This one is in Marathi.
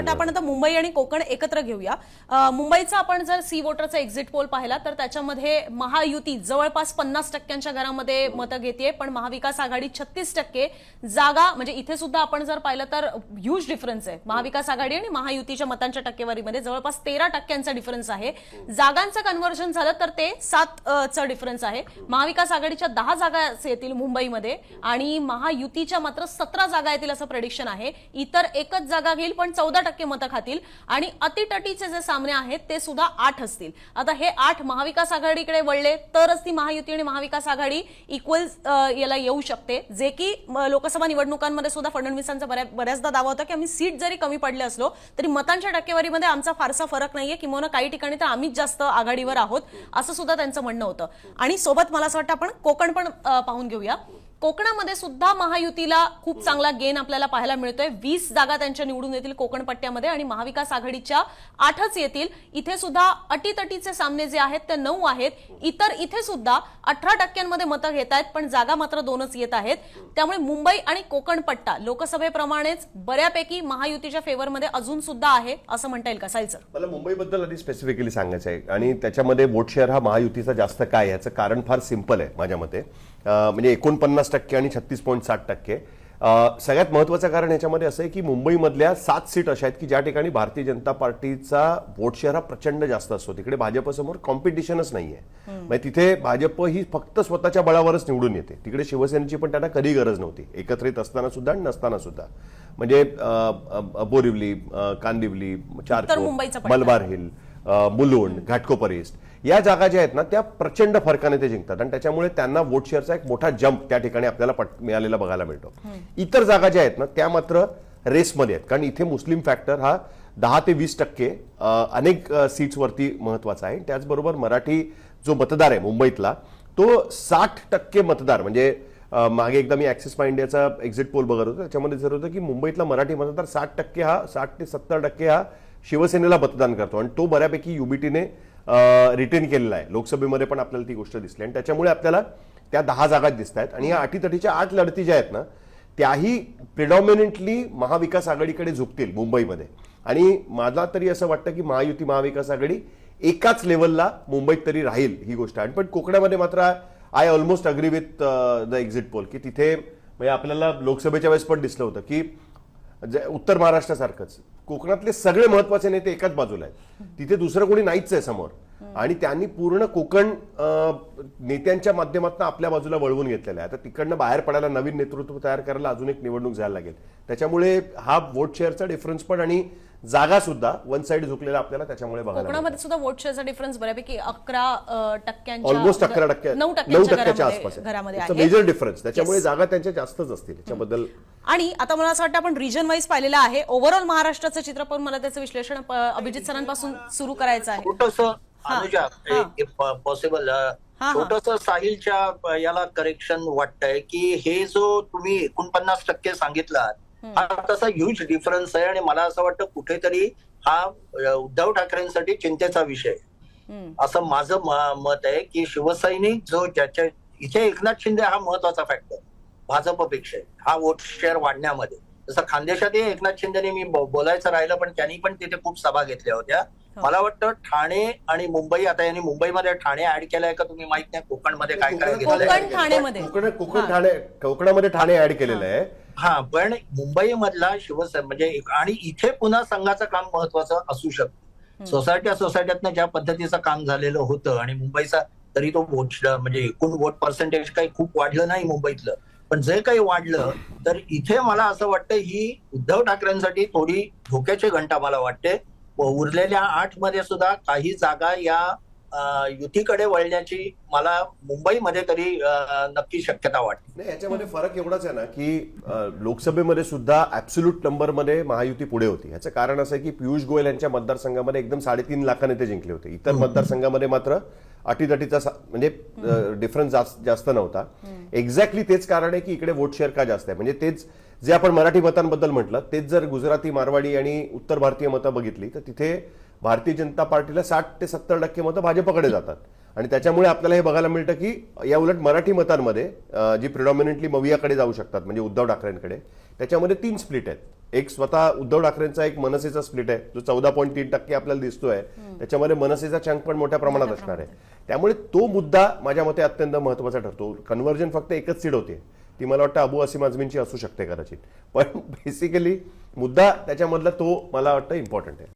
वाटतं आपण आता मुंबई आणि कोकण एकत्र घेऊया. मुंबईचा आपण जर सी वोटरचा एक्झिट पोल पाहिला तर त्याच्यामध्ये महायुती जवळपास पन्नास टक्क्यांच्या घरामध्ये मतं घेते पण महाविकास आघाडी छत्तीस टक्के जागा म्हणजे इथे सुद्धा आपण जर पाहिलं तर ह्यूज डिफरन्स आहे. महाविकास आघाडी आणि महायुतीच्या मतांच्या टक्केवारीमध्ये जवळपास तेरा टक्क्यांचा डिफरन्स आहे. जागांचं कन्व्हर्जन झालं तर ते सात अ, चं डिफरन्स आहे. महाविकास आघाडीच्या दहा जागा येतील मुंबईमध्ये आणि महायुतीच्या मात्र सतरा जागा येतील असं प्रेडिक्शन आहे. इतर एकच जागा घेईल पण चौदा टक्के मतं खातील आणि अतिटटीचे जे सामने आहेत ते सुद्धा आठ असतील. आता हे आठ महाविकास आघाडीकडे वळले तरच ती महायुती आणि महाविकास आघाडी इक्वल याला येऊ शकते. जे की लोकसभा निवडणुकांमध्ये सुद्धा फडणवीसांचा बऱ्या- बऱ्याचदा दावा होता की आम्ही सीट जरी कमी पडले असलो तरी मतांच्या टक्केवारीमध्ये आमचा फारसा फरक नाहीये. किंवा काही ठिकाणी तर आम्हीच जास्त आघाडीवर आहोत असं सुद्धा त्यांचं म्हणणं होतं. आणि सोबत मला असं वाटतं आपण कोकण पण पाहून घेऊया. कोकणामध्ये सुद्धा महायुतीला खूप चांगला गेन आपल्याला पाहायला मिळतोय. वीस जागा त्यांच्या निवडून येतील कोकण पट्ट्यामध्ये आणि महाविकास आघाडीच्या आठच येतील. इथे सुद्धा अटीतटीचे सामने जे आहेत ते नऊ आहेत. इतर इथे सुद्धा अठरा टक्क्यांमध्ये मतं घेत आहेत पण जागा मात्र दोनच येत आहेत. त्यामुळे मुंबई आणि कोकण पट्टा लोकसभेप्रमाणेच बऱ्यापैकी महायुतीच्या फेवरमध्ये अजून सुद्धा आहे असं म्हणता येईल का? साईल सर मला मुंबईबद्दल आधी स्पेसिफिकली सांगायचं आहे. आणि त्याच्यामध्ये वोट शेअर हा महायुतीचा जास्त काय याचं कारण फार सिंपल आहे माझ्या मते. म्हणजे एकोणपन्नास टक्के आणि छत्तीस पॉईंट साठ टक्के. सगळ्यात महत्वाचं कारण याच्यामध्ये असं आहे की मुंबईमधल्या सात सीट अशा आहेत की ज्या ठिकाणी भारतीय जनता पार्टीचा वोट शेअर हा प्रचंड जास्त असतो. तिकडे भाजपसमोर कॉम्पिटिशनच नाहीये. म्हणजे तिथे भाजप ही फक्त स्वतःच्या बळावरच निवडून येते. तिकडे शिवसेनेची पण त्यांना कधी गरज नव्हती. एकत्रित असताना सुद्धा आणि नसताना सुद्धा. म्हणजे बोरिवली कांदिवली पट्टा. मलबार हिल मुलुंड घाटकोपर ईस्ट या जागा ज्या आहेत ना त्या प्रचंड फरकाने ते जिंकतात. आणि त्याच्यामुळे त्यांना वोट शेअरचा एक मोठा जम्प त्या ठिकाणी आपल्याला पट- मिळालेला बघायला मिळतो. इतर जागा ज्या आहेत ना त्या मात्र रेसमध्ये आहेत. कारण इथे मुस्लिम फॅक्टर हा दहा ते वीस टक्के अनेक सीट्सवरती महत्त्वाचा आहे. त्याचबरोबर मराठी जो मतदार आहे मुंबईतला तो साठ टक्के मतदार म्हणजे मागे एकदा मी ऍक्सिस माय इंडियाचा एक्झिट पोल बघत होतो. त्याच्यामध्ये जर होतं की मुंबईतला मराठी मतदार साठ टक्के हा साठ ते सत्तर टक्के हा शिवसेनेला मतदान करतो. आणि तो बऱ्यापैकी युबीटीने रिटेन केलेला आहे. लोकसभेमध्ये पण आपल्याला ती गोष्ट दिसली. आणि त्याच्यामुळे आपल्याला त्या दहा जागा दिसत आहेत आणि या अटीतटीच्या आठ लढती ज्या आहेत ना त्याही प्रिडॉमिनंटली महाविकास आघाडीकडे झुकतील मुंबईमध्ये. आणि मला तरी असं वाटतं की महायुती महाविकास आघाडी एकाच लेवलला मुंबईत तरी राहील ही गोष्ट. आहे पण कोकणामध्ये मात्र I almost agree with the exit poll की तिथे म्हणजे आपल्याला लोकसभेच्या वेळेस पण दिसलं होतं की जे उत्तर महाराष्ट्रासारखंच. कोकणातले सगळे महत्त्वाचे नेते एकाच बाजूला आहेत. तिथे दुसरं कोणी नाहीच आहे समोर. आणि त्यांनी पूर्ण कोकण नेत्यांच्या माध्यमातून आपल्या बाजूला वळवून घेतलेलं आहे. आता तिकडनं बाहेर पडायला नवीन नेतृत्व तयार करायला अजून एक निवडणूक जायला लागेल. त्याच्यामुळे हा वोट शेअरचा डिफरन्स पण आणि जागा सुद्धा वन साईड झुकलेला आपल्याला त्याच्यामुळे. कोकणामध्ये सुद्धा वोट शेअरचा डिफरन्स बऱ्यापैकी अकरा टक्क्यांच्या ऑलमोस्ट अकरा टक्के नऊ टक्क्यांच्या आसपास मेजर डिफरन्स त्याच्यामुळे जागा त्यांच्या जास्तच असतील. याच्याबद्दल आणि आता मला असं वाटतं आपण रिजन वाईज पाहिलेलं आहे ओव्हरऑल महाराष्ट्राचं चित्र पण मला त्याचं विश्लेषण अभिजित सरांपासून सुरू करायचं आहे. पॉसिबल. छोटस साहिलच्या याला करेक्शन वाटतंय की हे जो तुम्ही एकोणपन्नास टक्के सांगितलात हा तसा ह्यूज डिफरन्स आहे आणि मला असं वाटतं कुठेतरी हा उद्धव ठाकरेंसाठी चिंतेचा विषय. असं माझं मत आहे की शिवसैनिक जो ज्याच्या इथे एकनाथ शिंदे हा महत्त्वाचा फॅक्टर भाजपपेक्षा हा वोट शेअर वाढण्यामध्ये. जसं खानदेशातही एकनाथ शिंदेने मी बोलायचं राहिलं पण त्यांनी पण तिथे खूप सभा घेतल्या होत्या. मला वाटतं ठाणे आणि मुंबई आता यांनी मुंबईमध्ये ठाणे ऍड केलंय का तुम्ही माहीत नाही. कोकणमध्ये काय काय ठाणेमध्ये. कोकण कोकण ठाणे कोकणामध्ये ठाणे ऍड केलेलं आहे. हा पण मुंबई मधला शिवसेना म्हणजे आणि इथे पुन्हा संघाचं काम महत्वाचं असू शकतं. सोसायट्या सोसायट्यातनं ज्या पद्धतीचं काम झालेलं होतं आणि मुंबईचा तरी तो वोट म्हणजे एकूण वोट पर्सेंटेज काही खूप वाढलं नाही मुंबईतलं. पण जे काही वाढलं तर इथे मला असं वाटतं ही उद्धव ठाकरेंसाठी थोडी धोक्याची घंटा मला वाटते. व उरलेल्या आठमध्ये सुद्धा काही जागा या युतीकडे वळण्याची मला मुंबईमध्ये तरी नक्की शक्यता वाटते. नाही याच्यामध्ये फरक एवढाच आहे ना की लोकसभेमध्ये सुद्धा ऍब्सोल्यूट नंबरमध्ये महायुती पुढे होती. याचं कारण असं आहे की पियुष गोयल यांच्या मतदारसंघामध्ये एकदम साडेतीन लाखाने ते जिंकले होते. इतर मतदारसंघामध्ये मात्र अटीतटीचा म्हणजे डिफरन्स जास्त नव्हता. एक्झॅक्टली तेच कारण आहे की इकडे वोट शेअर का जास्त आहे. म्हणजे तेच जे आपण मराठी मतांबद्दल म्हटलं तेच जर गुजराती मारवाडी आणि उत्तर भारतीय मतं बघितली तर तिथे भारतीय जनता पार्टीला साठ ते सत्तर टक्के मतं भाजपकडे जातात. आणि त्याच्यामुळे आपल्याला हे बघायला मिळतं की या उलट मराठी मतांमध्ये जी प्रिडॉमिनंटली मवियाकडे जाऊ शकतात म्हणजे उद्धव ठाकरेंकडे त्याच्यामध्ये तीन स्प्लिट आहेत. एक स्वतः उद्धव ठाकरेंचा एक मनसेचा स्प्लिट आहे जो चौदा पॉईंट तीन टक्के आपल्याला दिसतोय. त्याच्यामध्ये मनसेचा चंक पण मोठ्या प्रमाणात असणार आहे. त्यामुळे तो मुद्दा माझ्या मते अत्यंत महत्त्वाचा ठरतो. कन्व्हर्जन फक्त एकच सीट होते. ती मला वाटतं अबू असीम आझमींची असू शकते कदाचित. पण बेसिकली मुद्दा त्याच्यामधला तो मला वाटतं इम्पॉर्टंट आहे.